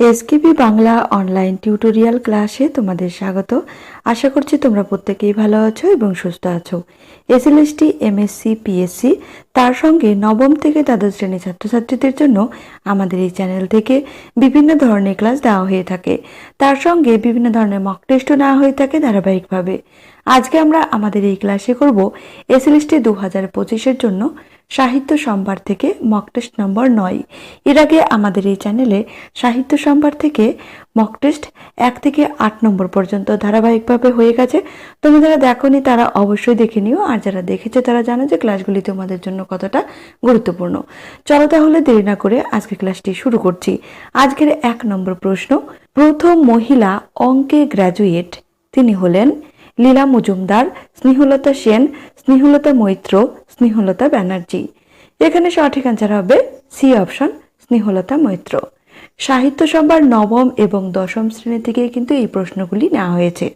এসকেপি Bangla online tutorial ক্লাসে তোমাদের স্বাগত। আশা করছি তোমরা প্রত্যেকেই ভালো আছো এবং সুস্থ আছো। এসএলএসটি এমএসসি পিএসসি তার সঙ্গে নবম থেকে দ্বাদশ শ্রেণির ছাত্রছাত্রীদের জন্য আমাদের এই চ্যানেল থেকে বিভিন্ন ধরনের ক্লাস দেওয়া হয়ে থাকে। তার সঙ্গে বিভিন্ন ধরনের মক টেস্টও নেওয়া হয়ে থাকে ধারাবাহিকভাবে। আজকে আমরা আমাদের এই ক্লাসে করব এসএলএসটি দু হাজার পঁচিশের জন্য সাহিত্য সম্ভার থেকে মক টেস্ট নম্বর নয়। এর আগে আমাদের এই চ্যানেলে সাহিত্য সম্ভার থেকে মক টেস্ট এক থেকে আট নম্বর পর্যন্ত ধারাবাহিকভাবে হয়ে গেছে। তুমি যারা দেখোনি, তারা অবশ্যই দেখে নিও। আর যারা দেখেছে, তারা জানো যে ক্লাসগুলি তোমাদের জন্য কতটা গুরুত্বপূর্ণ। চলো তাহলে দেরি না করে আজকে ক্লাসটি শুরু করছি। আজকের এক নম্বর প্রশ্ন, প্রথম মহিলা অঙ্কে গ্র্যাজুয়েট, তিনি হলেন লীলা মজুমদার, স্নেহলতা সেন, স্নেহলতা মৈত্র স্নেহলতা ব্যানার্জি। এখানে সঠিক অ্যান্সার হবে সি অপশন স্নেহলতা মৈত্র। সাহিত্য সভার নবম এবং দশম শ্রেণি থেকে কিন্তু এই প্রশ্নগুলি নেওয়া হয়েছে।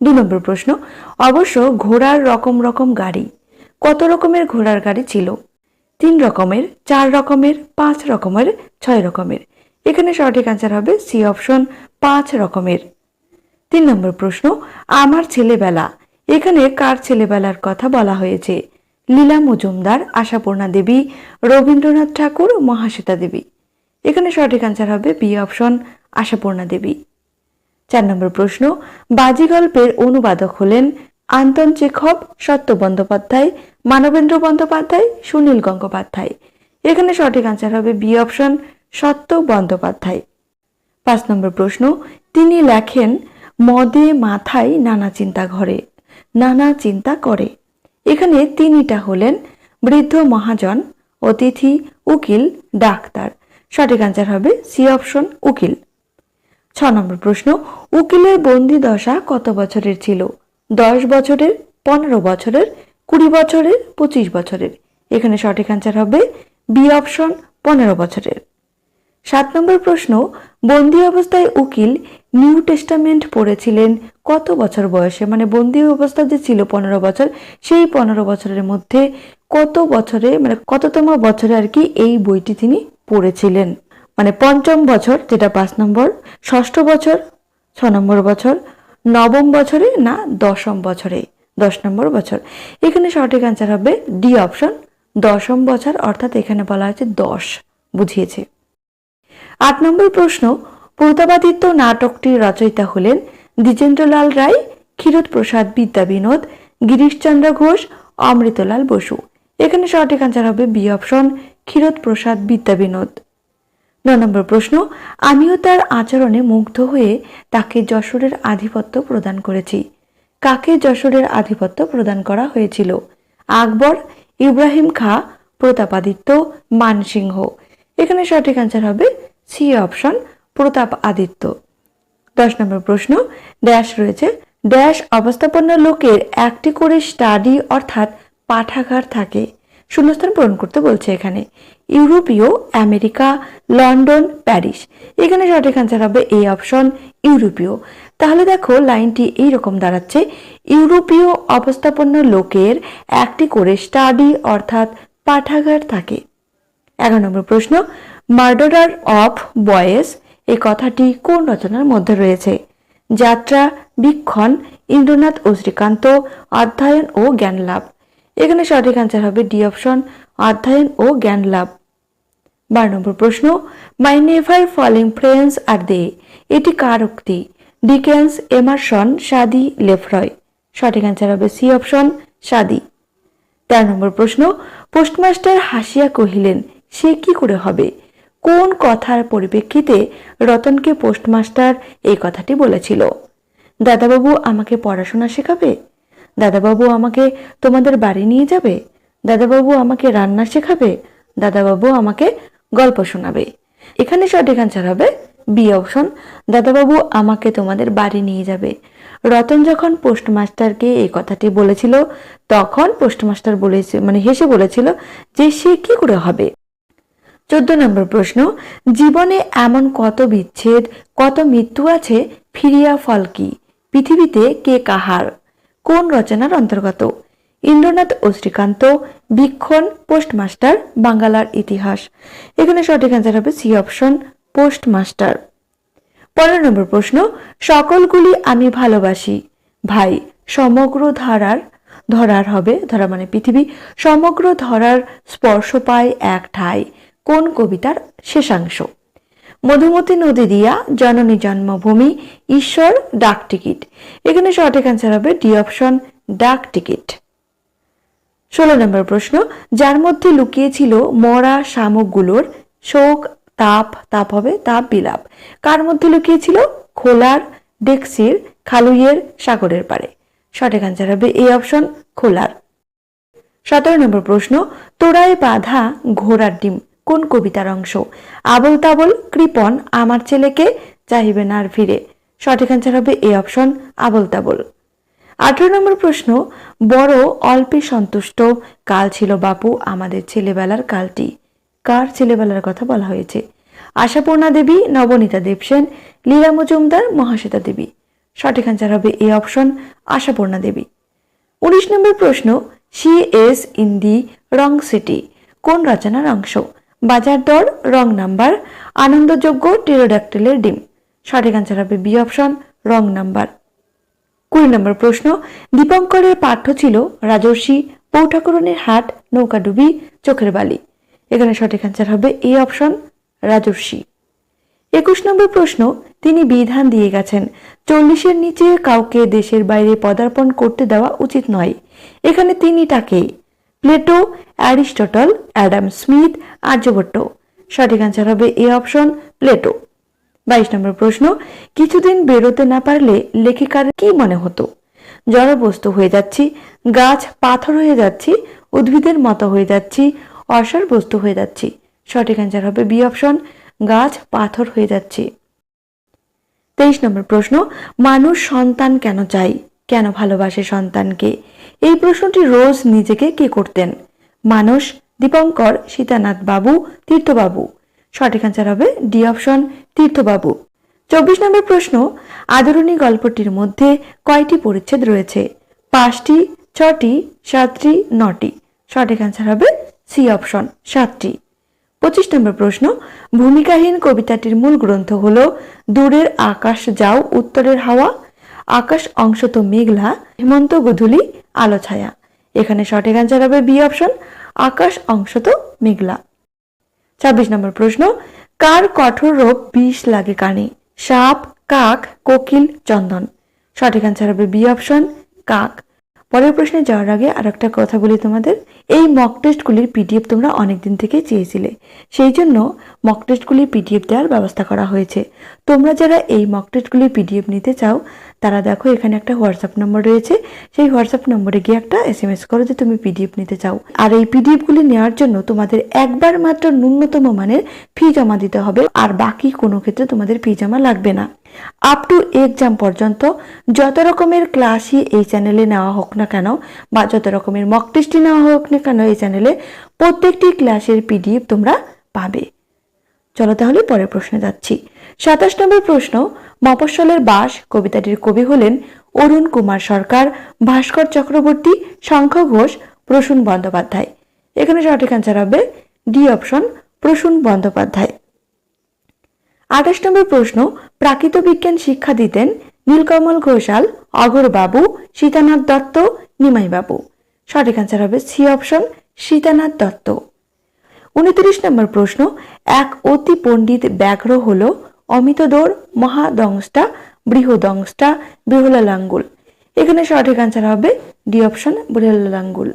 দু নম্বর প্রশ্ন, অবশ্য ঘোড়ার রকম রকম গাড়ি, কত রকমের ঘোড়ার গাড়ি ছিল? তিন রকমের, চার রকমের, পাঁচ রকমের, ছয় রকমের। এখানে সঠিক অ্যান্সার হবে সি অপশন পাঁচ রকমের। তিন নম্বর প্রশ্ন, আমার ছেলেবেলা, এখানে কার ছেলেবেলার কথা বলা হয়েছে? লীলা মজুমদার, আশাপূর্ণা দেবী, রবীন্দ্রনাথ ঠাকুর, মহাশ্বেতা দেবী। এখানে সঠিক অ্যান্সার হবে বি অপশন আশাপূর্ণা দেবী। চার নম্বর প্রশ্ন, বাজি গল্পের অনুবাদক হলেন আন্তন চেখব, সত্য বন্দ্যোপাধ্যায়, মানবেন্দ্র বন্দ্যোপাধ্যায়, সুনীল গঙ্গোপাধ্যায়। এখানে সঠিক অ্যান্সার হবে বি অপশন সত্য বন্দ্যোপাধ্যায়। পাঁচ নম্বর প্রশ্ন, তিনি লেখেন, মদে মাথায় নানা চিন্তা ঘরে, নানা চিন্তা করে। এখানে তিনিটা হলেন বৃদ্ধ মহাজন, অতিথি, উকিল, ডাক্তার। সঠিক অ্যান্সার হবে সি অপশন উকিল। ছ নম্বর প্রশ্ন, উকিলের বন্দি দশা কত বছরের ছিল? দশ বছরের, পনেরো বছরের, কুড়ি বছরের, পঁচিশ বছরের। এখানে সঠিক অ্যান্সার হবে বি অপশন পনেরো বছরের। সাত নম্বর প্রশ্ন, বন্দি অবস্থায় উকিল নিউ টেস্টামেন্ট পড়েছিলেন কত বছর বয়সে? মানে বন্দি অবস্থা যে ছিল পনেরো বছর, সেই পনেরো বছরের মধ্যে কত বছরে মানে কততম বছরে আর কি এই বইটি তিনি পড়েছিলেন? মানে পঞ্চম বছর, যেটা পাঁচ নম্বর, ষষ্ঠ বছর, ছ নম্বর বছর, নবম বছরে না দশম বছরে, দশ নম্বর বছর? এখানে সঠিক অ্যান্সার হবে ডি অপশন দশম বছর, অর্থাৎ এখানে বলা হয়েছে দশ, বুঝিয়েছে। আট নম্বর প্রশ্ন, প্রতাপাদিত্য নাটকটির রচয়িতা হলেন দ্বিজেন্দ্রলাল রায়, ক্ষীরোদ প্রসাদ বিদ্যা বিনোদ গিরিশচন্দ্র ঘোষ, অমৃতলাল বসু। এখানে সঠিক আনসার হবে বি অপশন ক্ষীরোদ প্রসাদ বিদ্যা বিনোদ। ন নম্বর প্রশ্ন, আমিও তার আচরণে মুগ্ধ হয়ে তাকে যশোরের আধিপত্য প্রদান করেছি। কাকে যশোরের আধিপত্য প্রদান করা হয়েছিল? আকবর, ইব্রাহিম খা, প্রতাপাদিত্য, মানসিংহ। এখানে সঠিক অ্যান্সার হবে সি অপশন প্রতাপ আদিত্য। দশ নম্বর প্রশ্ন ড্যাশ রয়েছে। ড্যাশ অবস্থাপন্ন লোকের একটি করে স্টাডি অর্থাৎ পাঠাগার থাকে। শূন্যস্থান পূরণ করতে বলছে এখানে। ইউরোপীয়, আমেরিকা, লন্ডন, প্যারিস। এখানে সঠিক অ্যান্সার হবে এই অপশন ইউরোপীয়। তাহলে দেখো লাইনটি এই রকম দাঁড়াচ্ছে। ইউরোপীয় অবস্থাপন্ন লোকের একটি করে স্টাডি অর্থাৎ পাঠাগার থাকে। এগারো নম্বর প্রশ্ন মার্ডারার অফ বয়েস এই কথাটি কোন রচনার মধ্যে রয়েছে? যাত্রা, বীক্ষণ, ইন্দ্রনাথ ও শ্রীকান্ত, অধ্যয়ন ও জ্ঞান লাভ। এখানে সঠিক অ্যান্সার হবে ডি অপশন অধ্যয়ন ও জ্ঞান লাভ। বারো নম্বর প্রশ্ন মাই নেভার ফলিং ফ্রেন্ডস আর দে এটি কার উক্তি? Dickens, Emerson, Southey, Lefroy. সঠিক অ্যান্সার হবে সি অপশন সাদি। তেরো নম্বর প্রশ্ন, পোস্টমাস্টার হাসিয়া কহিলেন সে কি করে হবে? কোন কথার পরিপ্রেক্ষিতে রতনকে পোস্টমাস্টার এই কথাটি বলেছিল? দাদাবাবু আমাকে পড়াশোনা শেখাবে? দাদাবাবু আমাকে তোমাদের বাড়ি নিয়ে যাবে? দাদাবাবু আমাকে রান্না শেখাবে? দাদাবাবু আমাকে গল্প শোনাবে? এখানে সঠিক অ্যান্সার হবে বি অপশন দাদাবাবু আমাকে তোমাদের বাড়ি নিয়ে যাবে। রতন যখন পোস্টমাস্টারকে এই কথাটি বলেছিল, তখন পোস্টমাস্টার বলেছে মানে হেসে বলেছিল যে সে কি করে হবে? চোদ্দ নম্বর প্রশ্ন, জীবনে এমন কত বিচ্ছেদ, কত মৃত্যু আছে, ফিরিয়া ফল কি? পৃথিবীতে কে কাহার? কোন রচনার অন্তর্গত? ইন্দ্রনাথ ও শ্রীকান্ত, বীক্ষণ, পোস্টমাস্টার, বাঙ্গালার ইতিহাস। এখানে সঠিক অ্যান্সার হবে সি অপশন, পোস্টমাস্টার। পনেরো নম্বর প্রশ্ন, সকলগুলি আমি ভালোবাসি। ভাই, সমগ্র ধারার, ধরার হবে, ধরা মানে পৃথিবী, সমগ্র ধরার স্পর্শ পায় এক ঠাই। কোন কবিতার শেষাংশ? মধুমতি নদী দিয়া জননী জন্মভূমি, ঈশ্বর ডাক টিকিট। এখানে সঠিক অ্যান্সার হবে ডি অপশন ডাক টিকিট। ষোলো নম্বর প্রশ্ন, যার মধ্যে লুকিয়েছিল মরা শামুকগুলোর শোক, তাপ তাপ হবে তাপ বিলাপ। কার মধ্যে লুকিয়েছিল? খোলার, ডেক্সির, খালুইয়ের সাগরের পারে সঠিক অ্যান্সার হবে এই অপশন খোলার। সতেরো নম্বর প্রশ্ন, তোড়ায় বাঁধা ঘোড়ার ডিম। কোন কবিতার অংশ? আবল তাবল কৃপন, আমার ছেলেকে চাহিবে না আর ফিরে। সঠিক অ্যান্সার হবে এ অপশন আবল তাবল আঠেরো নম্বর প্রশ্ন, বড় অল্পে সন্তুষ্ট, কাল ছিল বাপু, আমাদের ছেলেবেলার কালটি। কার ছেলেবেলার কথা বলা হয়েছে? আশাপূর্ণা দেবী, নবনীতা দেবসেন লীলা মজুমদার, মহাশ্বেতা দেবী। সঠিক অ্যান্সার হবে এ অপশন আশাপূর্ণা দেবী। উনিশ নম্বর প্রশ্ন, C S in the wrong city, কোন রচনার অংশ? বাজার দর, রং নাম্বার, আনন্দযোগ্য টেরোডাক্টিলের ডিম। সঠিক অ্যান্সার হবে বি অপশন রং নাম্বার। কুড়ি নম্বর প্রশ্ন, দীপঙ্করের পাঠ্য ছিল রাজর্ষি, পৌঠাকরণের হাট নৌকাডুবি চোখের বালি। এখানে সঠিক অ্যান্সার হবে এ অপশন রাজর্ষি। একুশ নম্বর প্রশ্ন, তিনি বিধান দিয়ে গেছেন, চল্লিশের নিচে কাউকে দেশের বাইরে পদার্পণ করতে দেওয়া উচিত নয়। এখানে তিনি তাকে, Plato Aristotle Adam Smith Aryabhata সঠিক অ্যান্সার হবে এ অপশন প্লেটো বাইশ নম্বর প্রশ্ন, কিছুদিন বেরোতে না পারলে লেখিকার কি মনে হতো? জড়বস্তু হয়ে যাচ্ছি, গাছ পাথর হয়ে যাচ্ছি, উদ্ভিদের মতো হয়ে যাচ্ছি, অসার বস্তু হয়ে যাচ্ছি। সঠিক অ্যান্সার হবে বি অপশন গাছ পাথর হয়ে যাচ্ছি। তেইশ নম্বর প্রশ্ন, মানুষ সন্তান কেন চাই কেন ভালোবাসে সন্তানকে? এই প্রশ্নটি রোজ নিজেকে কে করতেন? মানুষ দীপঙ্কর, সীতানাথ বাবু, তীর্থবাবু। সঠিক অ্যান্সার হবে ডি অপশন তীর্থবাবু। চব্বিশ নম্বর প্রশ্ন, আদরণী গল্পটির মধ্যে কয়টি পরিচ্ছেদ রয়েছে? পাঁচটি, ছটি, সাতটি, নটি। সঠিক অ্যান্সার হবে সি অপশন সাতটি। পঁচিশ নম্বর প্রশ্ন, ভূমিকাহীন কবিতাটির মূল গ্রন্থ হল দূরের আকাশ যাও, উত্তরের হাওয়া, আকাশ অংশ তো মেঘলা, হেমন্ত গধূলি আলো ছায়া এখানে সঠিক অ্যান্সার হবে বি অপশন আকাশ অংশ তো মেঘলা। ছাব্বিশ নম্বর প্রশ্ন, কার কঠোর রোগ বিষ লাগে কানে? সাপ, কাক, কোকিল, চন্দন। সঠিক অ্যান্সার হবে বি অপশন কাক। পরের প্রশ্নে যাওয়ার আগে আর একটা কথা বলি তোমাদের। এই মক টেস্টগুলির পিডিএফ তোমরা অনেক দিন থেকে চেয়েছিলে। সেই জন্য মক টেস্টগুলির পিডিএফ দেওয়ার ব্যবস্থা করা হয়েছে। তোমরা যারা এই মক টেস্টগুলির পিডিএফ নিতে চাও, তারা দেখো এখানে একটা হোয়াটসঅ্যাপ নম্বর রয়েছে। সেই হোয়াটসঅ্যাপ নম্বরে গিয়ে একটা এস এম এস করো যে তুমি পিডিএফ নিতে চাও। আর এই পিডিএফগুলি নেওয়ার জন্য তোমাদের একবার মাত্র ন্যূনতম মানের ফি জমা দিতে হবে। আর বাকি কোনো ক্ষেত্রে তোমাদের ফি জমা লাগবে না। আপ টু এক্সাম পর্যন্ত যত রকমের ক্লাসই এই চ্যানেলে নেওয়া হোক না কেন বা যত রকমের মক টেস্টই নেওয়া হোক না কেন এই চ্যানেলে প্রত্যেকটি ক্লাসের পিডিএফ তোমরা পাবে। চলো তাহলে পরের প্রশ্নে যাচ্ছি। সাতাশ নম্বর প্রশ্ন, মফস্বলের বাস কবিতাটির কবি হলেন অরুণ কুমার সরকার, ভাস্কর চক্রবর্তী, শঙ্খ ঘোষ, প্রসূন বন্দ্যোপাধ্যায়। এখানে সঠিক অ্যান্সার হবে ডি অপশন প্রসূন বন্দ্যোপাধ্যায়। আঠাশ নম্বর প্রশ্ন, প্রাকৃত বিজ্ঞান শিক্ষা দিতেন নীলকমল ঘোষাল অগরবাবু সীতানাথ দত্ত, নিমাই বাবু। সঠিক অ্যান্সার হবে সি অপশন সীতানাথ দত্ত। উনত্রিশ নম্বর প্রশ্ন, এক অতি পণ্ডিত ব্যাঘ্র হল অমিতদোর মহাদংষ্টা, বৃহদংষ্টা বৃহলাঙ্গুল এখানে সঠিক অ্যান্সার হবে ডি অপশন বৃহলাঙ্গুল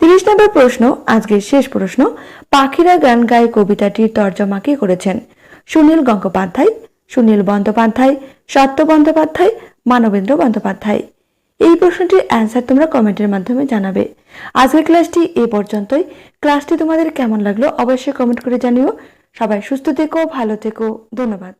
তিরিশ নম্বর প্রশ্ন, আজকের শেষ প্রশ্ন, পাখিরা গান গায় কবিতাটির তর্জমা কে করেছেন? সুনীল গঙ্গোপাধ্যায়, সুনীল বন্দ্যোপাধ্যায়, সত্য বন্দ্যোপাধ্যায়, মানবেন্দ্র বন্দ্যোপাধ্যায়। এই প্রশ্নটির অ্যান্সার তোমরা কমেন্টের মাধ্যমে জানাবে। আজকের ক্লাসটি এ পর্যন্তই। ক্লাসটি তোমাদের কেমন লাগল অবশ্যই কমেন্ট করে জানিও। সবাই সুস্থ থেকো, ভালো থেকো। ধন্যবাদ।